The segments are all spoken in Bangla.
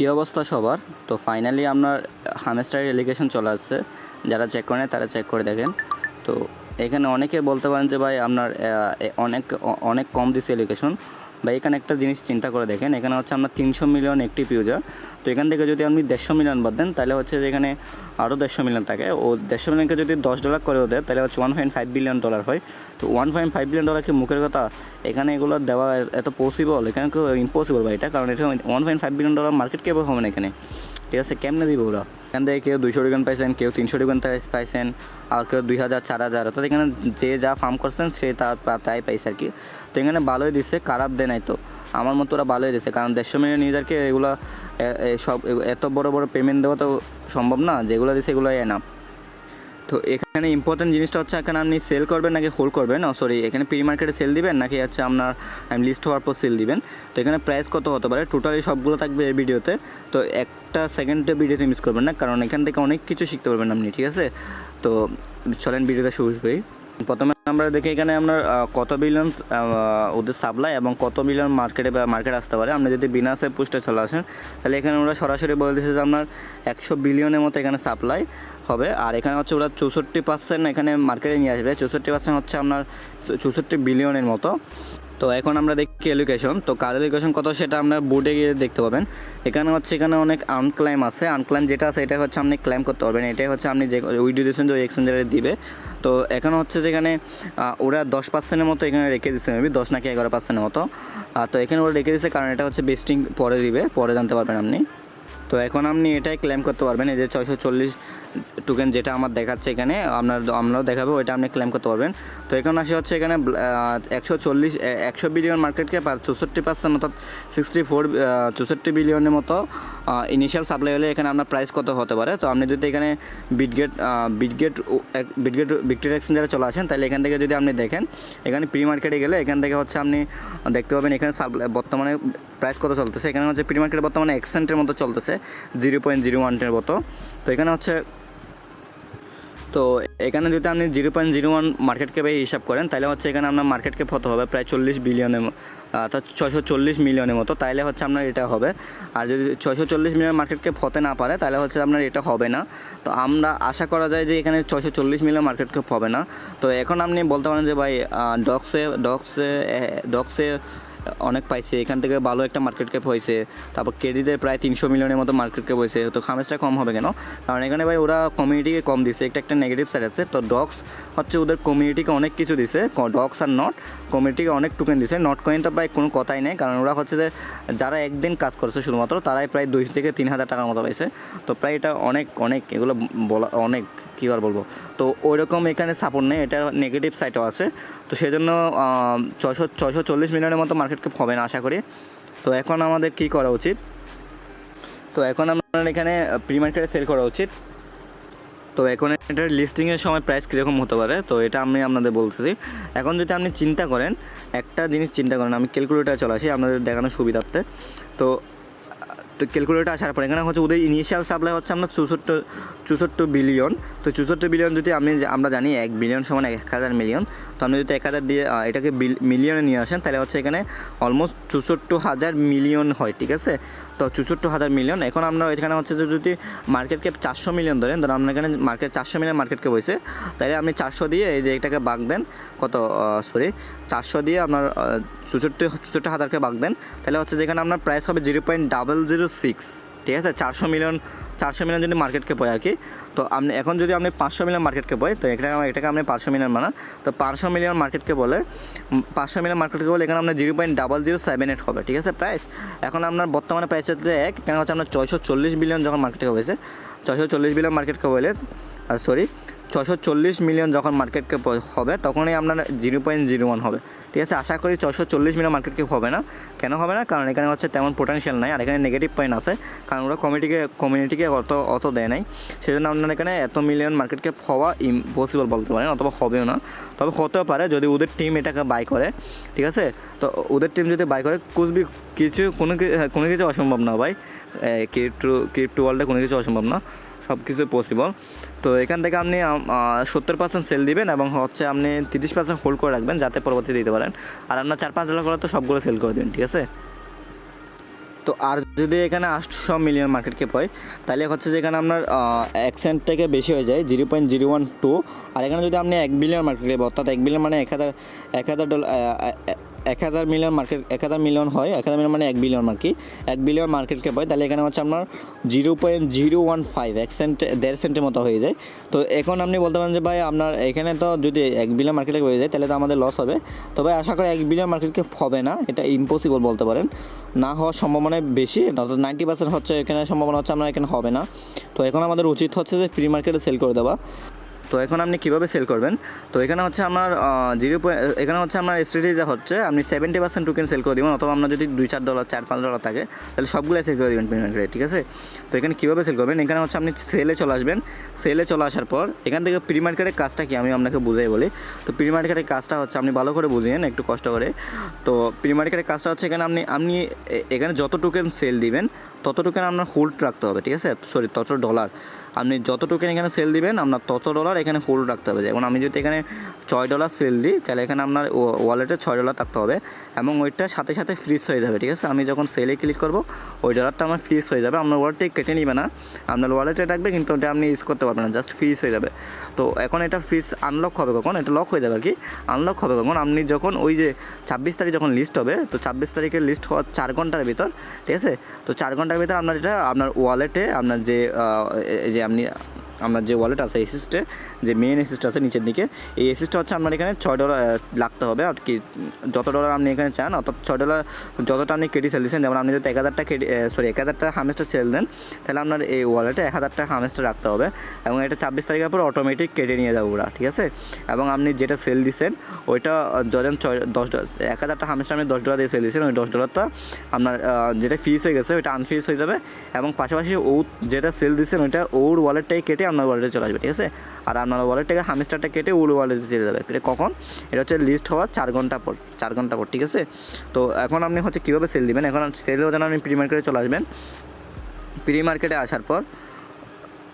কী অবস্থা সবার? তো ফাইনালি আপনার হামেস্টার এলিগেশন চলে আসছে। যারা চেক করে তারা চেক করে দেখেন। তো এখানে অনেকে বলতে পারেন যে ভাই আপনার অনেক অনেক কম দিছে এলিগেশন বা এখানে একটা জিনিস চিন্তা করে দেখেন, এখানে হচ্ছে আপনার তিনশো মিলিয়ন একটি ইউজার তো এখান থেকে যদি আপনি দেড়শো মিলিয়ন বাদ দেন, তাহলে হচ্ছে যে এখানে আরও দেড়শো মিলিয়ন থাকে। ও দেড়শো মিলিয়নকে যদি দশ ডলার করেও দেয়, তাহলে হচ্ছে one point five billion dollar হয়। তো one point five billion dollar কি মুখের কথা? এখানে এগুলো দেওয়া এত পসিবল এখানে কেউ ইম্পসিবল বা এটা কারণ এটা one point five billion dollar market কেবল হবে না এখানে। ঠিক আছে, কেমনে দিব ওরা? এখান থেকে কেউ দুইশো টিকন পাইছেন, কেউ তিনশো টিকন পাইছেন, আর কেউ দুই হাজার, চার হাজার। অর্থাৎ এখানে যে যা ফার্ম করছেন, সে তার তাই পাইছে আর কি। তো এখানে ভালোই দিচ্ছে খারাপ দেয় নাই তো। আমার মতো ওরা ভালোই দিচ্ছে কারণ দেড়শো মিলিয়ন ইউজারকে এগুলো সব এত বড় বড় পেমেন্ট দেওয়া তো সম্ভব না, যেগুলো দিয়েছে এগুলো এ না তো এখানে ইম্পর্টেন্ট জিনিসটা হচ্ছে, এখানে আপনি সেল করবেন নাকি হোল্ড করবেন? ও সরি এখানে প্রি মার্কেটে সেল দিবেন নাকি হচ্ছে আপনার লিস্ট হওয়ার পর সেল দিবেন? তো এখানে প্রাইস কত হতে পারে? টোটালি সবগুলো থাকবে এই ভিডিওতে তো একটা সেকেন্ডে ভিডিওতে মিস করবেন না, কারণ এখান থেকে অনেক কিছু শিখতে পারবেন আপনি, ঠিক আছে? তো চলেন ভিডিওতে শুরু করি। প্রথমে আমরা দেখি এখানে আপনার কত বিলিয়ন ওদের সাপ্লাই এবং কত বিলিয়ন মার্কেটে বা মার্কেট আসতে পারে। আপনি যদি বিনা বিনাসে পুষ্টে চলে আসেন, তাহলে এখানে ওরা সরাসরি বলে দিচ্ছে যে আপনার একশো বিলিয়নের মতো এখানে সাপ্লাই হবে। আর এখানে হচ্ছে ওরা চৌষট্টি পার্সেন্ট এখানে মার্কেটে নিয়ে আসবে। চৌষট্টি পার্সেন্ট হচ্ছে আপনার চৌষট্টি বিলিয়নের মতো। তো এখন আমরা দেখছি এডুকেশন তো কার এডুকেশন কত সেটা আপনার বোর্ডে গিয়ে দেখতে পাবেন। এখানে হচ্ছে, এখানে অনেক আনক্লাইম আছে। আনক্লাইম যেটা আছে এটা হচ্ছে আপনি ক্লাইম করতে পারবেন। এটাই হচ্ছে আপনি যে উইডিও দিয়েছেন যে ওই এক্সচেঞ্জারে দিবে। তো এখন হচ্ছে যেখানে ওরা দশ পার্সেন্টের মতো এখানে রেখে দিচ্ছে মেবি দশ নাকি এগারো পার্সেন্টের মতো। তো এখানে ওরা রেখে দিচ্ছে কারণ এটা হচ্ছে বেস্টিং পরে দিবে, পরে জানতে পারবেন আপনি। তো এখন আপনি এটাই ক্লেম করতে পারবেন, এই যে ছয়শো চল্লিশ টোকেন যেটা আমার দেখাচ্ছে এখানে, আপনার, আমরাও দেখাবো, ওইটা আপনি ক্লেম করতে পারবেন। তো এখন আসে হচ্ছে এখানে একশো চল্লিশ একশো বিলিয়ন মার্কেট ক্যাপ আর চৌষট্টি পার্সেন্ট অর্থাৎ সিক্সটি ফোর চৌষট্টি বিলিয়নের মতো ইনিশিয়াল সাপ্লাই হলে এখানে আপনার প্রাইস কত হতে পারে। তো আপনি যদি এখানে বিটগেট বিটগেট বিটগেট ভিক্টোরিয়া এক্সচেঞ্জারে চলে আসেন, তাহলে এখান থেকে যদি আপনি দেখেন, এখানে প্রি মার্কেটে গেলে এখান থেকে হচ্ছে আপনি দেখতে পাবেন এখানে সাপ্লাই বর্তমানে প্রাইস কত চলতেছে। এখানে হচ্ছে প্রি মার্কেটে বর্তমানে এক সেন্টের মতো চলতেছে। জিরো পয়েন্ট জিরো ওয়ানের মতো। তো এখানে হচ্ছে, তো এখানে যদি আপনি zero point zero one market ক্যাপে হিসাব করেন, তাহলে হচ্ছে এখানে আপনার মার্কেট ক্যাপ হতে হবে প্রায় চল্লিশ বিলিয়নের অর্থাৎ ছয়শো চল্লিশ মিলিয়নের মতো তাহলে হচ্ছে আপনার এটা হবে। আর যদি ছয়শো চল্লিশ মিলিয়ন মার্কেট ক্যাপ হতে না পারে তাহলে হচ্ছে আপনার এটা হবে না। তো আমরা আশা করা যায় যে এখানে ছয়শো চল্লিশ মিলিয়ন মার্কেট ক্যাপ হবে না। তো এখন আপনি বলতে পারেন যে ভাই ডক্সে ডক্সে ডক্সে অনেক পাইছে। এখান থেকে ভালো একটা মার্কেট ক্যাপ হয়েছে। তারপর ক্রেডিটে প্রায় তিনশো মিলিয়নের মতো মার্কেট ক্যাপ হয়েছে। তো খামেজটা কম হবে কেন? কারণ এখানে ভাই ওরা কমিউনিটিকে কম দিছে। একটা একটা নেগেটিভ সাইড আছে। তো ডগস হচ্ছে ওদের কমিউনিটিকে অনেক কিছু দিছে। ডগস আর নট কমিউনিটিকে অনেক টোকেন দিছে। নট কয়েন তো প্রায় কোনো কথাই নেই। কারণ ওরা হচ্ছে যে যারা একদিন কাজ করছে শুধুমাত্র, তারাই প্রায় দুই থেকে তিন হাজার টাকার মতো পাইছে। তো প্রায় এটা অনেক অনেক এগুলো বলা, অনেক কী আর বলব? তো ওইরকম এখানে সাপোর্ট নেই। এটা নেগেটিভ সাইডও আছে। তো সেই জন্য ছশো ছশো চল্লিশ মিলিয়নের মতো মার্কেট ক্যাপ হবে না, আশা করি। তো এখন আমাদের কি করা উচিত? তো এখন আপনার এখানে প্রি মার্কেটে সেল করা উচিত। তো এখন এটার লিস্টিংয়ের সময় প্রাইস কীরকম হতে পারে? তো এটা আমি আপনাদের বলতেছি। এখন যদি আপনি চিন্তা করেন, একটা জিনিস চিন্তা করেন, আমি ক্যালকুলেটার চলে আসি আপনাদের দেখানোর সুবিধার্থে। তো তো ক্যালকুলেটার আসার পরে এখানে হচ্ছে ওদের ইনিশিয়াল সাপ্লাই হচ্ছে আমরা চৌষট্টি চৌষট্টি বিলিয়ন তো চৌষট্টি বিলিয়ন যদি আমি আমরা জানি এক বিলিয়ন সমান এক হাজার মিলিয়ন তো আপনি যদি এক হাজার দিয়ে এটাকে মিলিয়নে নিয়ে আসেন, তাহলে হচ্ছে এখানে অলমোস্ট চৌষট্টি হাজার মিলিয়ন হয়, ঠিক আছে? তো চৌষট্টি হাজার মিলিয়ন। এখন আপনার এখানে হচ্ছে যে যদি মার্কেট ক্যাপ চারশো মিলিয়ন ধরেন, ধরুন আপনার এখানে মার্কেট চারশো মিলিয়ন মার্কেট ক্যাপ হয়েছে তাহলে আপনি চারশো দিয়ে এই যে এটাকে বাগ দেন, কত সরি চারশো দিয়ে আপনার চৌষট্টি চৌষট্টি হাজারকে বাগ দেন তাহলে হচ্ছে যেখানে আপনার প্রাইস হবে zero point double zero six ঠিক আছে? চারশো মিলিয়ন চারশো মিলিয়ন যদি মার্কেট ক্যাপ হয় আর কি, তো আপনি এখন যদি আপনি পাঁচশো মিলিয়ন মার্কেট ক্যাপ হয়, তো এটাকে এটাকে আপনি পাঁচশো মিলিয়ন বানান। তো পাঁচশো মিলিয়ন মার্কেট বলে পাঁচশো মিলিয়ন মার্কেট বলে এখানে আপনার zero point double zero seven eight হবে, ঠিক আছে? প্রাইস এখন আপনার বর্তমানে প্রাইস হচ্ছে এক, এখানে হচ্ছে আপনার ছয়শো চল্লিশ বিলিয়ন যখন মার্কেট হয়েছে, ছয়শো চল্লিশ বিলিয়ন মার্কেট ক্যাপ সরি ছশো চল্লিশ মিলিয়ন যখন মার্কেট ক্যাপ হবে, তখনই আপনার জিরো পয়েন্ট জিরো ওয়ান হবে। ঠিক আছে? আশা করি ছশো চল্লিশ মিলিয়ন মার্কেট ক্যাপ হবে না। কেন হবে না? কারণ এখানে হচ্ছে তেমন পোটেনশিয়াল নাই, আর এখানে নেগেটিভ পয়েন্ট আছে। কারণ ওরা কমিটিকে কমিউনিটিকে অত অত দেয় নাই। সেজন্য আপনার এখানে এত মিলিয়ন মার্কেট ক্যাপ হওয়া ইম্পসিবল বলতে পারেন, অথবা হবেও না। তবে হতেও পারে যদি ওদের টিম এটাকে বাই করে। ঠিক আছে? তো ওদের টিম যদি বাই করে কুচবি কিছু, কোনো কোনো কিছু অসম্ভব না ভাই। ক্রিপ্টো ক্রিপ্টো ওয়ার্ল্ডে কোনো কিছু অসম্ভব না। সব কিছু পসিবল তো এখান থেকে আপনি সত্তর পার্সেন্ট সেল দিবেন এবং হচ্ছে আপনি তিরিশ পার্সেন্ট হোল্ড করে রাখবেন যাতে পরবর্তী দিতে পারেন। আর আপনার চার পাঁচ ডলার করে তো সবগুলো সেল করে দেবেন, ঠিক আছে? তো আর যদি এখানে আটশো মিলিয়ন মার্কেট ক্যাপ হয়, তাহলে হচ্ছে যে এখানে আপনার এক সেন্ট থেকে বেশি হয়ে যায় zero point zero one two আর এখানে যদি আপনি এক বিলিয়ন মার্কেট ক্যাপ অর্থাৎ এক বিলিয়ন মানে এক হাজার এক হাজার ডলার এক হাজার মিলিয়ন মার্কেট, এক হাজার মিলিয়ন হয়, এক হাজার মিলিয়ন মানে এক বিলিয়ন আর কি। এক বিলিয়ন মার্কেট ক্যাপ হয়, তাহলে এখানে হচ্ছে আপনার zero point zero one five, এক সেন্ট দেড় সেন্টের মতো হয়ে যায়। তো এখন আপনি বলতে পারেন যে ভাই আপনার এখানে তো যদি এক বিলিয়ন মার্কেট ক্যাপ হয়ে যায়, তাহলে তো আমাদের লস হবে। তবে আশা করি এক বিলিয়ন মার্কেট ক্যাপ হবে না, এটা ইম্পসিবল বলতে পারেন। না হওয়ার সম্ভাবনা বেশি নাইনটি পার্সেন্ট হচ্ছে এখানে সম্ভাবনা হচ্ছে আপনার এখানে হবে না। তো এখন আমাদের উচিত হচ্ছে যে ফ্রি মার্কেটে সেল করে দেওয়া। তো এখন আপনি কীভাবে সেল করবেন? তো এখানে হচ্ছে আমার জিরো পয়েন্ট এখানে হচ্ছে আপনার স্ট্র্যাটেজি হচ্ছে, আপনি সেভেন্টি পার্সেন্ট টোকেন সেল করে দেবেন, অথবা আপনার যদি দুই চার ডলার চার পাঁচ ডলার থাকে, তাহলে সবগুলো সেল করে দেবেন পেমেন্ট করে ঠিক আছে? তো এখানে কীভাবে সেল করবেন? এখানে হচ্ছে আপনি সেলে চলে আসবেন। সেলে চলে আসার পর, এখান থেকে প্রি মার্কেটের কাজটা কি? আমি আপনাকে বুঝাই বলি। তো প্রি মার্কেটের কাজটা হচ্ছে, আপনি ভালো করে বুঝিয়েন একটু কষ্ট করে। তো প্রি মার্কেটের কাজটা হচ্ছে এখানে আপনি আপনি এখানে যত টোকেন সেল দিবেন তত টোকেন আপনার হোল্ড রাখতে হবে, ঠিক আছে? সরি তত ডলার আপনি যত টোকেন এখানে সেল দিবেন, আপনার তত ডলার এখানে হোল্ড রাখতে হবে। যেমন আমি যদি এখানে ছয় ডলার সেল দিই, তাহলে এখানে আপনার ওয়ালেটে ছয় ডলার থাকতে হবে এবং ওইটা সাথে সাথে ফ্রিজ হয়ে যাবে, ঠিক আছে? আমি যখন সেলে ক্লিক করব, ওই ডলারটা আমার ফ্রিজ হয়ে যাবে। আপনার ওয়ালেটে কেটে নিবে না। আপনার ওয়ালেটে রাখবে কিন্তু ওটা আপনি ইউজ করতে পারবেন না জাস্ট ফ্রিজ হয়ে যাবে। তো এখন এটা ফ্রিজ আনলক হবে কখন? এটা লক হয়ে যাবে আর কি? আনলক হবে কখন? আপনি যখন ওই যে ছাব্বিশ তারিখ যখন লিস্ট হবে, তো ছাব্বিশ তারিখে লিস্ট হওয়ার চার ঘণ্টার ভিতর, ঠিক আছে? তো চার ঘণ্টার ভিতরে আপনার যেটা আপনার ওয়ালেটে আপনার যে যে আপনি আপনার যে ওয়ালেট আছে এসিস্টে যে মেন এসিস্ট আছে নিচের দিকে, এই এসিস্টটা হচ্ছে আপনার এখানে ছয় ডলার লাগতে হবে, আর কি, যত ডলার আপনি এখানে চান, অর্থাৎ ছয় ডলার যতটা আপনি কেটে সেল দিচ্ছেন, যেমন আপনি যদি এক হাজারটা কেটে সরি এক হাজারটা হামেস্টার সেল দেন, তাহলে আপনার এই ওয়ালেটে এক হাজারটা হামেস্টার রাখতে হবে, এবং এটা ছাব্বিশ তারিখের পর অটোমেটিক কেটে নিয়ে যাব ওরা, ঠিক আছে? এবং আপনি যেটা সেল দিচ্ছেন, ওইটা যখন ছয়, দশ এক হাজারটা হামেস্টার আপনি দশ ডলার দিয়ে সেল দিচ্ছেন, ওই দশ ডলারটা আপনার যেটা ফিস হয়ে গেছে, ওইটা আনফিস হয়ে যাবে, এবং পাশাপাশি ও যেটা সেল দিচ্ছেন, ওইটা ওর ওয়ালেটটাই কেটে আপনার ওয়ালেটে চলে আসবে, ঠিক আছে? আর আপনার ওয়ালেট থেকে হামেস্টারটা কেটে ওর ওয়ালেটে চলে যাবে। এটা কখন? এটা হচ্ছে লিস্ট হওয়ার চার ঘণ্টা পর, চার ঘণ্টা পর, ঠিক আছে? তো এখন আপনি হচ্ছে কীভাবে সেল দিবেন? এখন সেলেও যেন আপনি প্রি মার্কেটে চলে আসবেন। প্রি মার্কেটে আসার পর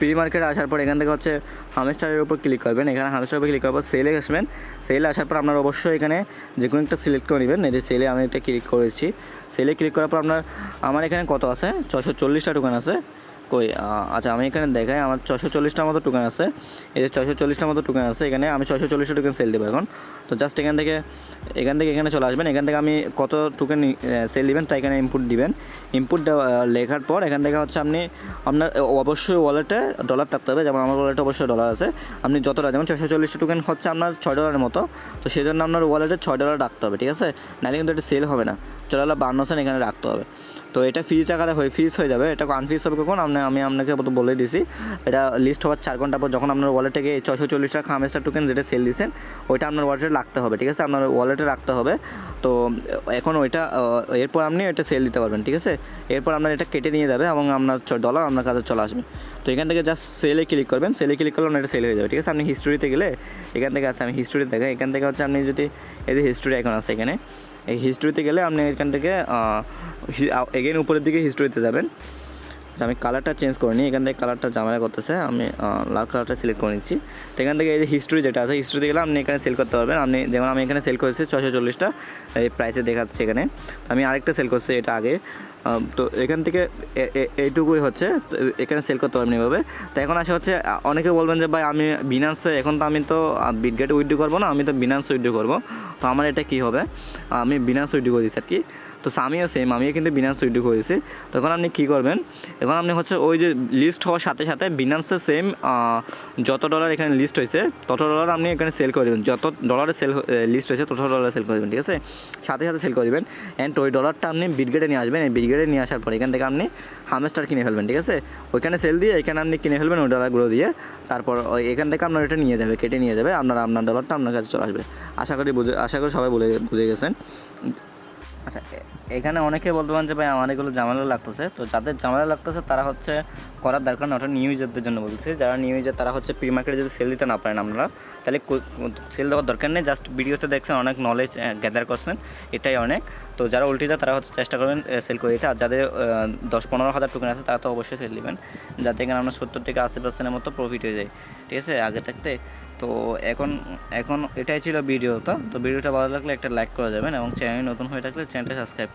প্রি মার্কেটে আসার পর এখান থেকে হচ্ছে হামেস্টারের উপর ক্লিক করবেন। এখানে হামেস্টারের উপর ক্লিক করার পর সেলে আসবেন। সেলে আসার পর আপনার অবশ্যই এখানে যে কোনো একটা সিলেক্ট করে নেবেন। এই যে সেলে আমি একটা ক্লিক করেছি। সেলে ক্লিক করার পর আপনার, আমার এখানে কত আছে? ছশো চল্লিশটা টোকেন আছে। কই আচ্ছা আমি এখানে দেখাই, আমার ছশো চল্লিশটার মতো টোকেন আছে। এই যে ছশো চল্লিশটার মতো টোকেন আছে, এখানে আমি ছশো চল্লিশটা টোকেন সেল দেবো এখন। তো জাস্ট এখান থেকে এখান থেকে এখানে চলে আসবেন, এখান থেকে আমি কত টোকেন সেল দিবেন তাই এখানে ইনপুট দিবেন। ইনপুট লেখার পর এখান থেকে হচ্ছে আপনি, আপনার অবশ্যই ওয়ালেটে ডলার থাকতে হবে, যেমন আমার ওয়ালেটে অবশ্যই ডলার আছে। আপনি যতটা যেমন ছশো চল্লিশটা টোকেন হচ্ছে আপনার ছয় ডলারের মতো, তো সেই জন্য আপনার ওয়ালেটে ছয় ডলার রাখতে হবে, ঠিক আছে? নাহলে কিন্তু এটা সেল হবে না। ছয় ডলার বান্ন এখানে রাখতে হবে। তো এটা ফিজ আকারে হয়ে ফিজ হয়ে যাবে। এটা আনফিজ হবে কখন? আপনি, আমি আপনাকে তো বলে দিছি। এটা লিস্ট হওয়ার চার ঘণ্টা পর যখন আপনার ওয়ালেট থেকে ছশো চল্লিশ টাকা হামেস্টার টোকেন যেটা সেল দিয়েছেন ওইটা আপনার ওয়ালেটে রাখতে হবে, ঠিক আছে? আপনার ওয়ালেটে রাখতে হবে। তো এখন ওইটা এরপর আপনি এটা সেল দিতে পারবেন, ঠিক আছে? এরপর আপনার এটা কেটে নিয়ে যাবে এবং আপনার ডলার আপনার কাছে চলে আসবে। তো এখান থেকে জাস্ট সেলে ক্লিক করবেন। সেলে ক্লিক করলে আপনার এটা সেল হয়ে যাবে, ঠিক আছে? আপনি হিস্টোরিতে গেলে, এখান থেকে আচ্ছা আমি হিস্টোরি দেখাই এখান থেকে হচ্ছে আপনি যদি, এই যে হিস্টোরি এখন আছে এখানে এই হিস্ট্রিতে গেলে আপনি এখান থেকে এগেন উপরের দিকে হিস্ট্রিতে যাবেন। আচ্ছা আমি কালারটা চেঞ্জ করে নিই। এখান থেকে কালারটা ঝামেলা করতেছে। আমি লাল কালারটা সিলেক্ট করে নিচ্ছি। তো এখান থেকে এই যে হিস্ট্রি যেটা আছে হিস্ট্রিতে গেলে আপনি এখানে সেল করতে পারবেন। আপনি, যেমন আমি এখানে সেল করেছি ছশো চল্লিশটা, এই প্রাইসে দেখাচ্ছে এখানে। আমি আরেকটা সেল করছি এটা আগে। তো এখান থেকে এইটুকুই হচ্ছে। এখানে সেল করতে পারবেন এভাবে। তো এখন আসে হচ্ছে, অনেকে বলবেন যে, ভাই, আমি বিনান্সে এখন তো আমি তো বিটগেট উইথড্রো করব না, আমি তো বিনান্স উইথড্রো করব। তো আমার এটা কী হবে? আমি বিনান্স উইথড্রো করেছি আর কি। তো আমিও সেম আমিও কিন্তু বিনান্স উইথড্রো করেছি। তখন আপনি কী করবেন? এখন আপনি হচ্ছে ওই যে লিস্ট হওয়ার সাথে সাথে বিনান্সের সেম যত ডলার এখানে লিস্ট হয়েছে, তত ডলার আপনি এখানে সেল করে দেবেন। যত ডলারের সেল লিস্ট হয়েছে, তত ডলার সেল করে দেবেন, ঠিক আছে? সাথে সাথে সেল করে দেবেন। অ্যান্ড ওই ডলারটা আপনি বিটগেটে নিয়ে আসবেন। এই বিটগেটে নিয়ে আসার পর এখান থেকে আপনি হামেস্টার কিনে ফেলবেন, ঠিক আছে? ওইখানে সেল দিয়ে এখানে আপনি কিনে ফেলবেন ওই ডলারগুলো দিয়ে। তারপর ওই এখান থেকে আপনার এটা নিয়ে যাবে, কেটে নিয়ে যাবে। আপনার আপনার ডলারটা আপনার কাছে চলে আসবে। আশা করি বুঝে, আশা করি সবাই বলে, বুঝে গেছেন। আচ্ছা এখানে অনেকে বলতে পারেন যে ভাই আমার এগুলো ঝামেলা লাগতেছে। তো যাদের ঝামেলা লাগতেছে, তারা হচ্ছে করার দরকার না ওটা নিউ ইউজারদের জন্য বলছি। যারা নিউ ইউজার তারা হচ্ছে প্রি মার্কেটে যদি সেল দিতে না পারেন আপনারা, তাহলে সেল দেওয়ার দরকার নেই। জাস্ট ভিডিওতে দেখছেন, অনেক নলেজ গ্যাদার করছেন, এটাই অনেক। তো যারা উল্টে যায়, তারা হচ্ছে চেষ্টা করবেন সেল করে দিতে। আর যাদের দশ পনেরো হাজার টোকেন আছে, তারা তো অবশ্যই সেল দিবেন। যাতে এখানে আপনার সত্তর থেকে আশি পার্সেন্টের মতো প্রফিট হয়ে যায়। ঠিক আছে? আগে থাকতে তো এখন এখন এটাই ছিল ভিডিও তো? তো ভিডিওটা ভালো লাগলে একটা লাইক করে যাবেন এবং চ্যানেল নতুন হয়ে থাকলে চ্যানেলটা সাবস্ক্রাইব